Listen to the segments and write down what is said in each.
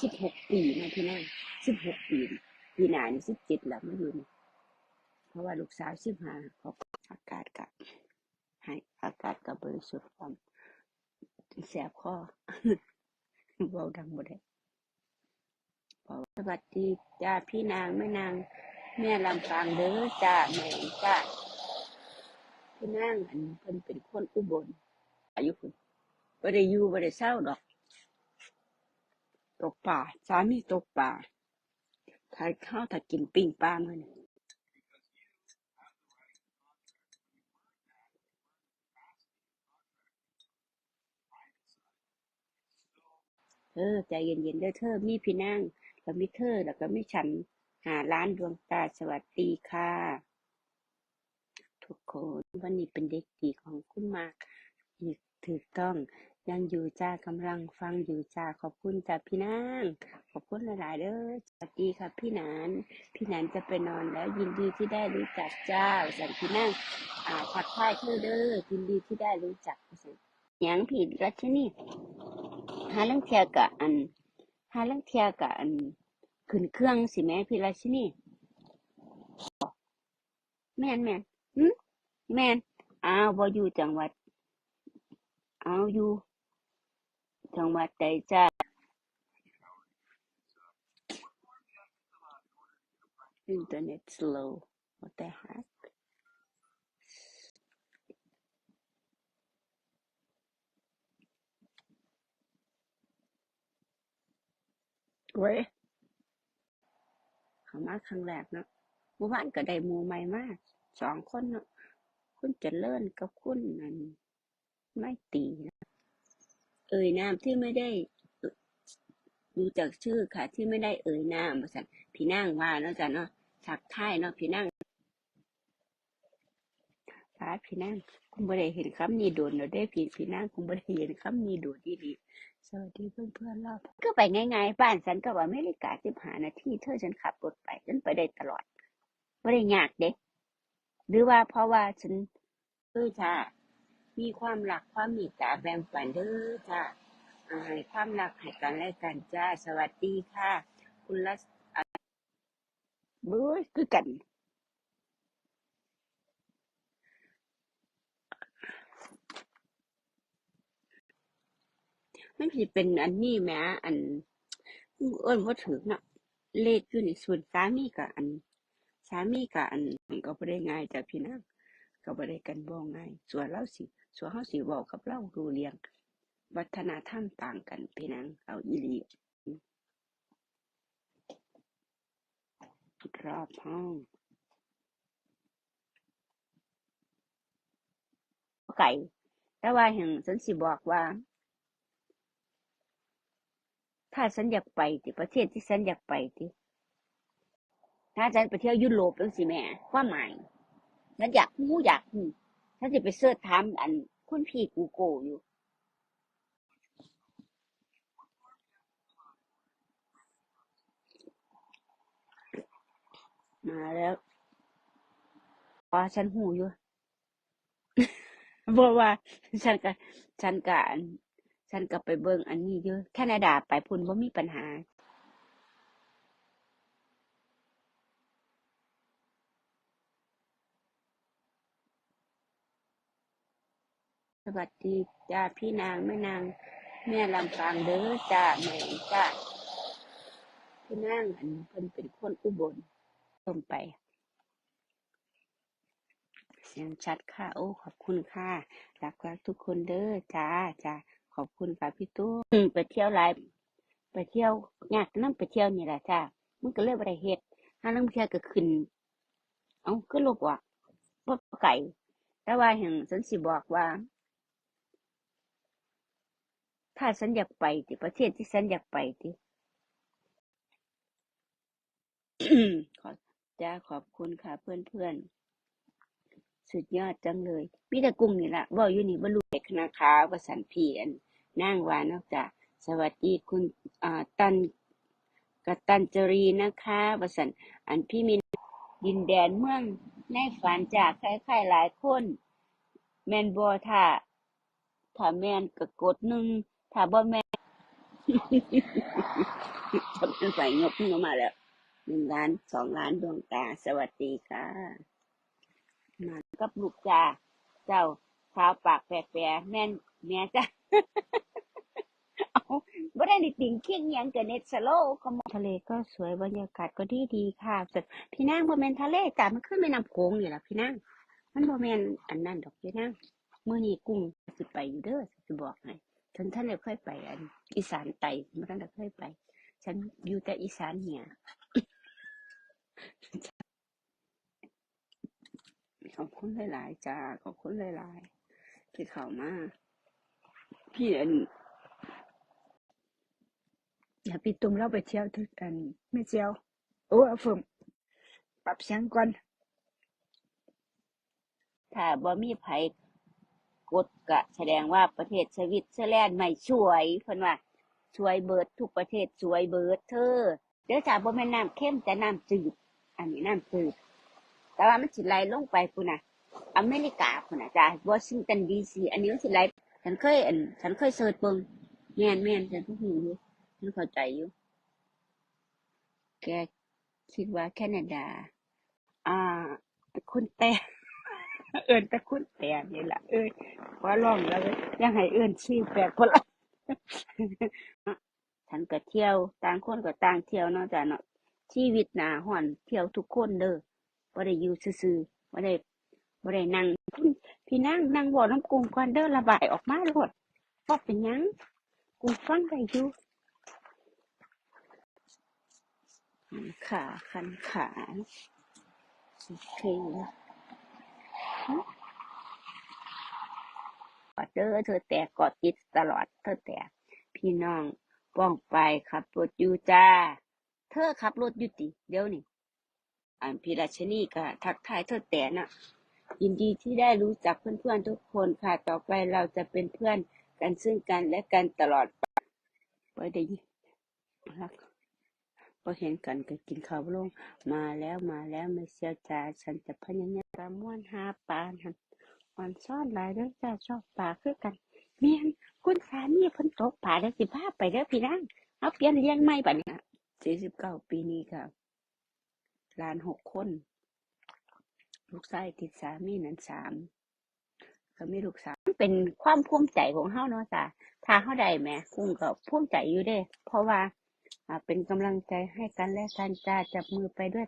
สิบหกปีนะพี่นางสิบหกปีปีหนานี่สิบเจ็ดแล้วมาอยู่เพราะว่าลูกสาวสิบห้าเขอบอากาศกับให้อากาศกับบริสุทธิ์ความแสบคอเบาดังบ่ได้เพราะว่าสวัสดีจ้าพี่นางแม่นางแม่ลำปางเด้อจ้าแม่จ้าพี่นางอันเพิ่นเป็นคนอุบลอายุคุณบ่ได้อยู่บ่ได้เศร้าดอก ตกป่าสามีตกป่าทายข้าวถ้ากินปิ้งปลามื้อนี้เธอใจเย็นๆเด้อเธอมีพี่นางแล้วมีเธอแล้วก็มีฉันหาร้านดวงตาสวัสดีค่ะ ทุกคนวันนี้เป็นเด็กดีของคุณมากอีกถูกต้อง ยังอยู่จ้ากำลังฟังอยู่จ้าขอบคุณจ้าพี่นางขอบคุณหลาย ๆเด้อสวัสดีค่ะพี่หนานพี่หนานจะไปนอนแล้ว ยินดีที่ได้รู้จักเจ้าสันพี่นางอ่าทักทายเธอเด้อยินดีที่ได้รู้จักสันยังผิดรัชนี่หาลังเทียกะอันหาลังเทียกะอันขึ้นเครื่องสิแม่พี่รัชนีแม่นแม่นหึแม่นอ้าวบ่อยู่จังหวัดอ้าวอยู่ จังหวัดใดจ้า Internet slow. What the heck? เว้ยเขามาครั้งแรกเนาะเมื่อวานก็ได้มูใหม่มาก สองคนเนาะคุณจะเจริญกับคุณนั่นไม่ตีนะ เอ่ยนามที่ไม่ได้ดูจากชื่อค่ะ ที่ไม่ได้เอ่ยนามสันพี่นางว่าเนาะจ้ะเนาะทักทายเนาะพี่นางสาพี่นางคงบ่ได้เห็นคำนี้โดนเราได้พี่พี่นางคงบ่ได้เห็นคำนี้โดนดีดีสวัสดีเพื่อนเพื่อนรอบก็ไปง่ายๆบ้านฉันก็ว่าอเมริกาสิบหานาทีเธอฉันขับรถไปฉันไปได้ตลอดไม่ได้ยากเด็กหรือว่าเพราะว่าฉันเออจ้า มีความรักความเมตตาแบ่งปันเด้อจ้าอ่าให้ความรักให้กันและกันจ้า สวัสดีค่ะ คุณรัศอะเบ้ยคือกันมันสิเป็นอันนี้แหมอันเอิ้นบ่ถึกเนาะเลขอยู่ในส่วนสามีกับอันสามีกับอันมันก็บ่ได้ง่ายจ้ะพี่นางก็บ่ได้กันบ่ง่ายส่วนเราสิ ส่วนเฮาสิเว้ากับเรารู้เรื่อง วัฒนธรรมต่างกันพี่นางเอาอีหลีรอบห้องไก่แต่ว่าแห่งฉันสิบอกว่า ถ้าฉันอยากไปที่ประเทศที่ฉันอยากไปที่ถ้าฉันไปเที่ยวยุโรปจังซี่แม่ความหมายฉันอยากรู้อยากรู้ ฉันสิไปเสิร์ชถามอันคุณพี่กูโกอยู่มาแล้วว่าฉันหูอยู่เพราะว่า ฉันก็ฉันก็อันฉันก็ไปเบิ่งอันนี้อยู่แคนาดาไปพุ่นบ่ามีปัญหา ส วัสดีจ้าพี่นางแม่นางแม่ลำปางเด้อจ้าแม่จ้าพี่นางอันเพิ่นเป็นคนอุบลต้มไป เสียงชัดค่ะ โอ้ขอบคุณค่ะรักรักทุกคนเด้อจ้าจ้าขอบคุณค่ะพี่ตู้ไปเที่ยวหลายไปเที่ยวยากนำไปเที่ยวนี่แหละจ้ามันก็เลยบ่ได้เฮ็ดหาลางเที่ยวก็ขึ้นเอ้าคือลบว่ะบ่ไกลแต่ว่าแห่งฉันสิบอกว่า ถ้าฉันอยากไปที่ประเทศที่ฉันอยากไปที่ขอจ้าขอบคุณค่ะเพื่อนๆสุดยอดจังเลยมีแต่กลุ่มนี่ละว่าอยู่นี่บ่รู้เด็กนาคาวสันเพีอันนางวานอกจากสวัสดีคุณอ่าตันกตัญจรีนะคะวสันอันพี่มินดินแดนเมืองในฝันจากใครๆหลายคน แมนบ่ถ้าถ้าแมนก็กดหนึ่ง ถ้าบ่แมนจะเป็นฝ่ายงบเงินมาแล้วหนึ่งล้านสองล้านดวงตา สวัสดีค่ะ มากับลูกจ้าเจ้าขาวปากแปรๆแม่นแม่จ้าเอาบ่ได้ดิติงเคียงหยังกับเน็ตสโลว์ก็มองทะเลก็สวยบรรยากาศก็ดีดีๆค่ะแต่พี่นางบ่แม่นทะเลจ้ะมันขึ้นแม่น้ำโขงนี่ล่ะพี่นางมันบ่แม่นอันนั้นดอกพี่นางมื้อนี้กุ้งสิไปอยู่เด้อสิบอกให้ ฉันท่านได้เคยไปอัน อีสานไต่บ่ทันได้เคยไป ฉันอยู่แต่อีสานเหนือขอบคุณหลายๆจ้าขอบคุณหลายๆที่เข้ามาพี่อันอย่าพี่ตุ้มเราไปเที่ยวทุกอันไม่เที่ยวโอ้เอาเฟิ่มปรับเสียงก่อนถ้าบ่มีไผ กดก็แสดงว่าประเทศสวิตเซอร์แลนด์ไม่สวยเพิ่นว่าสวยเบิดทุกประเทศสวยเบิดเธอเดี๋ยวจ้าบ่แม่นน้ำเข้มแต่น้ำจืดอันนี้น้ำจืดแต่ว่ามันสิไหลลงไปพุ่นน่ะ อเมริกาพุ่นน่ะจ้าวอชิงตันดีซีอันนี้มันสิไหลฉันเคยอันฉันเคยเสิร์ชเบิ่งแม่นแม่นฉันก็ฮู้อยู่ฉันเข้าใจอยู่แกคิดว่าแคนาดา อ่า คุณแต่ เอิ้นแต่คุณแต่นี่แหละเอ้ยว่าร้องแล้วเว้ยยังให้เอิ้นชื่อแปลกพุ่นละฉันก็เที่ยวต่างคนก็ต่างเที่ยวเนาะจ้ะเนาะชีวิตหนาร้อนเที่ยวทุกคนเด้อบ่ได้อยู่ซื่อๆบ่ได้บ่ได้นั่งพี่นั่งนั่งเว้าน้ำกรุงก่อนเด้อระบายออกมาโลดบ่เป็นหยังกูฟังได้อยู่ขาคันขาโอเค เด้อเธอแต่กอดติดตลอดเธอแต่พี่น้องป้องไปขับรถอยู่จ้า เธอขับรถอยู่ติเดี๋ยวนี้อันพี่ราชนีก็ทักทายเธอแต่น่ะยินดีที่ได้รู้จักเพื่อนๆทุกคนค่ะต่อไปเราจะเป็นเพื่อนกันซึ่งกันและกันตลอดไปได้ยินรัก พอเห็นกันก็กินข้าวลง มาแล้วมาแล้วไม่เสียใจฉันจะพยายามตามม่วนหาปลาหันอ่อนซ่อนหลายเด้อจ้าชอบปลาคือกัน เมียนคุณสามีพิ่นตกปลาได้สิพาไปเด้อพี่นางเอาเปลี่ยนเลี้ยงใหม่บัดนี้นะสี่สิบเก้าปีนี้ค่ะหลานหกคน ลูกชายติดสามีนั้นสามก็มีลูกสาวมันเป็นความภูมิใจของเฮาเนาะจ้ะถ้าเฮาได้แหมกุ้งก็ภูมิใจอยู่เด้ เพราะว่า เป็นกำลังใจให้กันและกันจ้าจับมือไปด้วย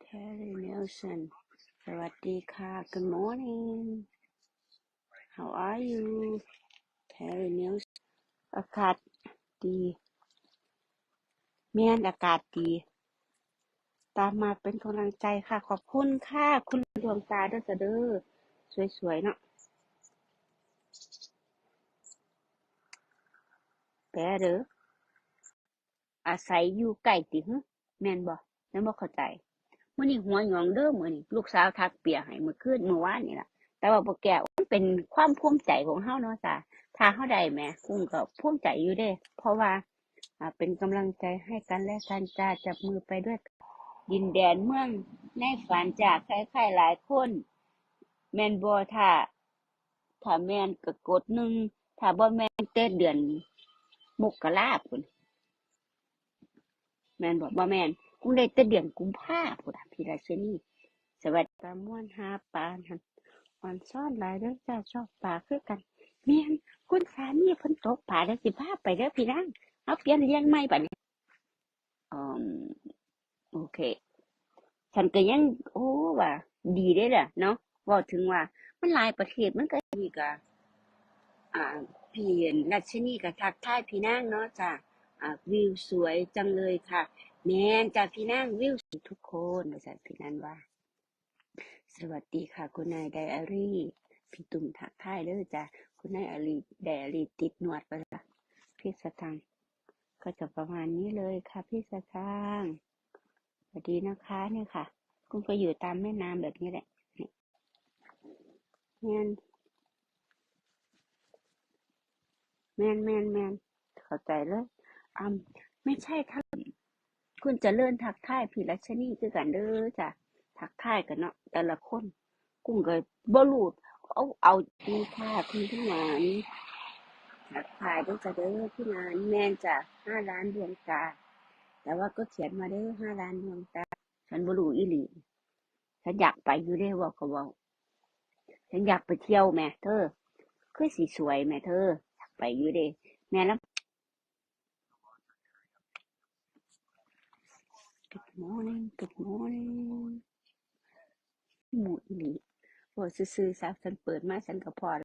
แทรี่เนลสันสวัสดีค่ะ Good morning How are you แทรี่เนลอากาศดีแม่นอากาศดี ตามมาเป็นกำลังใจค่ะ ขอบคุณค่ะ คุณดวงตาเด้อจ้ะเด้อสวยๆเนาะแปรเด้ อาศัยอยู่ใกล้ติหึแม่นบ่ยังบ่เข้าใจมื้อนี้หัวหยองเด้อมื้อนี้ลูกสาวทักเปียให้มื่อคืนเมื่อวานนี่ล่ะแต่ว่าบ่แก้วมันเป็นความภูมิใจของเฮาเนาะจ้ะถ้าเฮาได้แหมกุ้งก็ภูมิใจอยู่เด้ เพราะว่าอ่าเป็นกำลังใจให้กันและกันจ้าจับมือไปด้วย ดินแดนเมืองในฝันจากใครๆหลายคนแม่นบ่ถ้าถ้าแม่นก็กดหนึ่งถ้าบ่แม่นแต่เดือนมกราพุ่น แมนบ่บ่าแมนกูได้แต่เดือนกุมภาพุ่นน่ะพี่ราชนีสวัสดีตาม่วนหาปลาหันอ่อนซ่อนหลายเด้อจ้าชอบปลาคือกันแม่นคุณสามีเพิ่นตกปลาได้สิพาไปเด้อพี่นางเอาเปลี่ยนเลี้ยงใหม่บัดนี้อืมโอเคฉันก็ยังโอ้ว่า ดีเด้ล่ะเนาะว้าถึงว่า มันหลายประเทศมันก็นี่ก็อ่าพี่รัชนีก็ทักทายพี่นางเนาะจ้ะอ่า วิวสวยจังเลยค่ะ แมนจ้ะพี่นางวิวสวยทุกคนว่าจ้ะพี่นันว่า สวัสดีค่ะ คุณนายไดอารี่ พี่ตุ่มทักทายเด้อจ้ะคุณนายอารีไดอารี่ติดหนวดไปละพี่สตังก็จะประมาณนี้เลยค่ะ พี่สตังสวัสดีนะคะเนี่ยค่ะคุณก็อยู่ตามแม่น้ำแบบนี้แหละนี่แมนแมนแมนแมนเข้าใจเลย อ่าไม่ใช่ถ้าคุณจะเลื่อนทักทายพี่รัชนีคือกันเด้อจ้ะทักทายกันเนาะแต่ละคน กุ้งเก็บ่รู้เอาเอาดีค่ะคุณทั้งหลายทักทายด้วยจ้ะเด้อพี่นานแม่นจ้ะห้าล้านดวงตาแต่ว่าก็เขียนมาเด้อห้าล้านดวงตาฉันบ่รูอีหลีฉันอยากไปอยู่เด้ว่าก็ว้าฉันอยากไปเที่ยวแม่เธอคือสิสวยแม่เธออยากไปอยู่เด้แม่แล้ว Good morning Good morning หมูอีหลีโอ้ซื่อๆซะฉันเปิดมาฉันก็พอ